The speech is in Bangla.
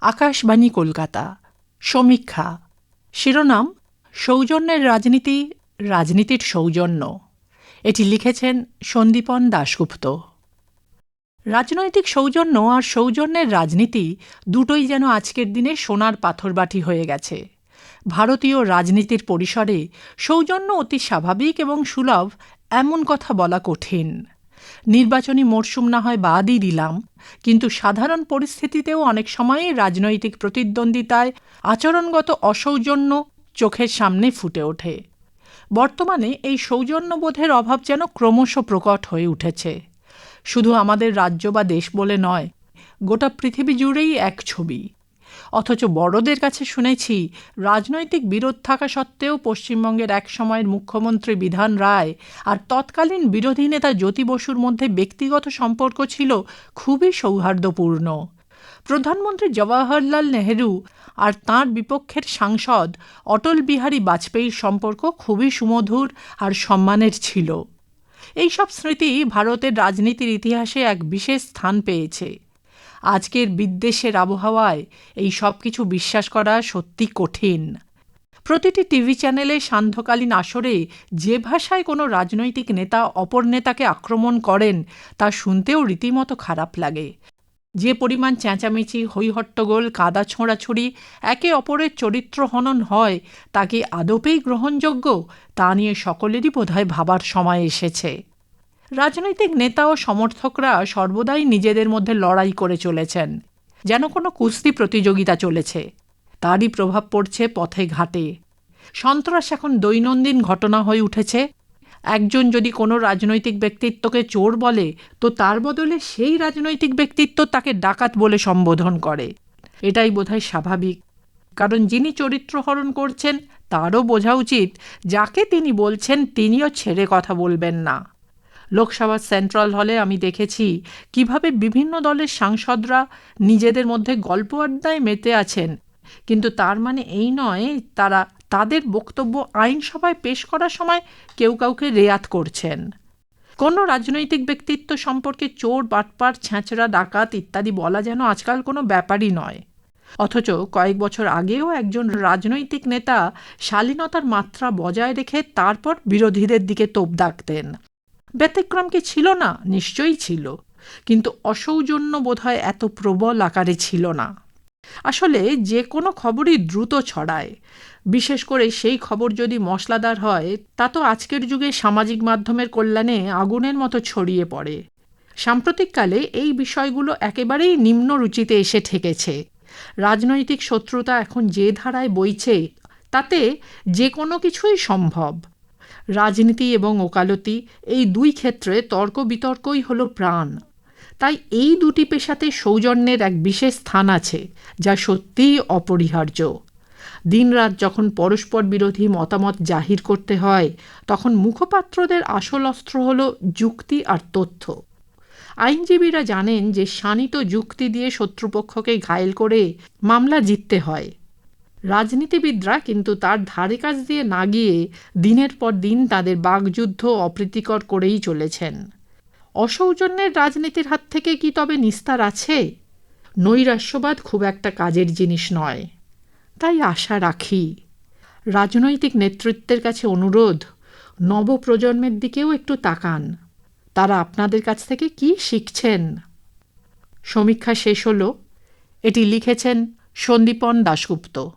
আকাশবাণী কলকাতা। সমীক্ষা। শিরোনাম, সৌজন্যের রাজনীতি, রাজনীতির সৌজন্য। এটি লিখেছেন সন্দীপন দাশগুপ্ত। রাজনৈতিক সৌজন্য আর সৌজন্যের রাজনীতি দুটোই যেন আজকের দিনে সোনার পাথরবাটি হয়ে গেছে। ভারতীয় রাজনীতির পরিসরে সৌজন্য অতি স্বাভাবিক এবং সুলভ এমন কথা বলা কঠিন। নির্বাচনী মরশুম না হয় বাদই দিলাম, কিন্তু সাধারণ পরিস্থিতিতেও অনেক সময়ই রাজনৈতিক প্রতিদ্বন্দ্বিতায় আচরণগত অসৌজন্য চোখের সামনে ফুটে ওঠে। বর্তমানে এই সৌজন্যবোধের অভাব যেন ক্রমশ প্রকট হয়ে উঠেছে। শুধু আমাদের রাজ্য বা দেশ বলে নয়, গোটা পৃথিবী জুড়েই এক ছবি। অথচ বড়দের কাছে শুনেছি, রাজনৈতিক বিরোধ থাকা সত্ত্বেও পশ্চিমবঙ্গের এক সময়ের মুখ্যমন্ত্রী বিধান রায় আর তৎকালীন বিরোধী নেতা জ্যোতি বসুর মধ্যে ব্যক্তিগত সম্পর্ক ছিল খুবই সৌহার্দ্যপূর্ণ। প্রধানমন্ত্রী জওয়াহরলাল নেহেরু আর তাঁর বিপক্ষের সাংসদ অটল বিহারী বাজপেয়ীর সম্পর্ক খুবই সুমধুর আর সম্মানের ছিল। এইসব স্মৃতি ভারতের রাজনীতির ইতিহাসে এক বিশেষ স্থান পেয়েছে। আজকের বিদ্বেষের আবহাওয়ায় এই সব কিছু বিশ্বাস করা সত্যি কঠিন। প্রতিটি টিভি চ্যানেলে সান্ধ্যকালীন আসরে যে ভাষায় কোনো রাজনৈতিক নেতা অপর নেতাকে আক্রমণ করেন, তা শুনতেও রীতিমতো খারাপ লাগে। যে পরিমাণ চেঁচামেচি, হৈহট্টগোল, কাদা ছোঁড়াছুড়ি, একে অপরের চরিত্র হনন হয়, তাকে আদপেই গ্রহণযোগ্য, তা নিয়ে সকলেরই বোধহয় ভাবার সময় এসেছে। রাজনৈতিক নেতা ও সমর্থকরা সর্বদাই নিজেদের মধ্যে লড়াই করে চলেছেন, যেন কোনো কুস্তি প্রতিযোগিতা চলেছে। তারই প্রভাব পড়ছে পথে ঘাটে। সন্ত্রাস এখন দৈনন্দিন ঘটনা হয়ে উঠেছে। একজন যদি কোনো রাজনৈতিক ব্যক্তিত্বকে চোর বলে, তো তার বদলে সেই রাজনৈতিক ব্যক্তিত্ব তাকে ডাকাত বলে সম্বোধন করে। এটাই বোধহয় স্বাভাবিক। কারণ যিনি চরিত্রহরণ করছেন, তারও বোঝা উচিত, যাকে তিনি বলছেন তিনিও ছেড়ে কথা বলবেন না। লোকসভার সেন্ট্রাল হলে আমি দেখেছি কীভাবে বিভিন্ন দলের সাংসদরা নিজেদের মধ্যে গল্প আড্ডায় মেতে আছেন। কিন্তু তার মানে এই নয়, তারা তাদের বক্তব্য আইনসভায় পেশ করার সময় কেউ কাউকে রেয়াত করছেন। কোনো রাজনৈতিক ব্যক্তিত্ব সম্পর্কে চোর, বাটপার, ছ্যাঁচড়া, ডাকাত ইত্যাদি বলা যেন আজকাল কোনো ব্যাপারই নয়। অথচ কয়েক বছর আগেও একজন রাজনৈতিক নেতা শালীনতার মাত্রা বজায় রেখে তারপর বিরোধীদের দিকে তোপ দাগতেন। ব্যতিক্রম কি ছিল না, নিশ্চয়ই ছিল। কিন্তু অসৌজন্য বোধহয় এত প্রবল আকারে ছিল না। আসলে যে কোনো খবরই দ্রুত ছড়ায়। বিশেষ করে সেই খবর যদি মশলাদার হয়, তা তো আজকের যুগে সামাজিক মাধ্যমের কল্যাণে আগুনের মতো ছড়িয়ে পড়ে। সাম্প্রতিককালে এই বিষয়গুলো একেবারেই নিম্ন রুচিতে এসে ঠেকেছে। রাজনৈতিক শত্রুতা এখন যে ধারায় বইছে, তাতে যে কোনো কিছুই সম্ভব। রাজনীতি এবং ওকালতি এই দুই ক্ষেত্রে তর্ক বিতর্কই হলো প্রাণ। তাই এই দুটি পেশাতে সৌজন্যের এক বিশেষ স্থান আছে, যা সত্যিই অপরিহার্য। দিনরাত যখন পরস্পর বিরোধী মতামত জাহির করতে হয়, তখন মুখপাত্রদের আসল অস্ত্র হল যুক্তি আর তথ্য। আইনজীবীরা জানেন যে শানিত যুক্তি দিয়ে শত্রুপক্ষকে ঘায়েল করে মামলা জিততে হয়। রাজনীতিবিদরা কিন্তু তার ধারে কাজ দিয়ে না গিয়ে দিনের পর দিন তাদের বাগযুদ্ধ অপ্রীতিকর করেই চলেছেন। অসৌজন্যের রাজনীতির হাত থেকে কি তবে নিস্তার আছে? নৈরাশ্যবাদ খুব একটা কাজের জিনিস নয়। তাই আশা রাখি। রাজনৈতিক নেতৃত্বের কাছে অনুরোধ, নবপ্রজন্মের দিকেও একটু তাকান। তারা আপনাদের কাছ থেকে কি শিখছেন? সমীক্ষা শেষ হলো। এটি লিখেছেন সন্দীপন দাশগুপ্ত।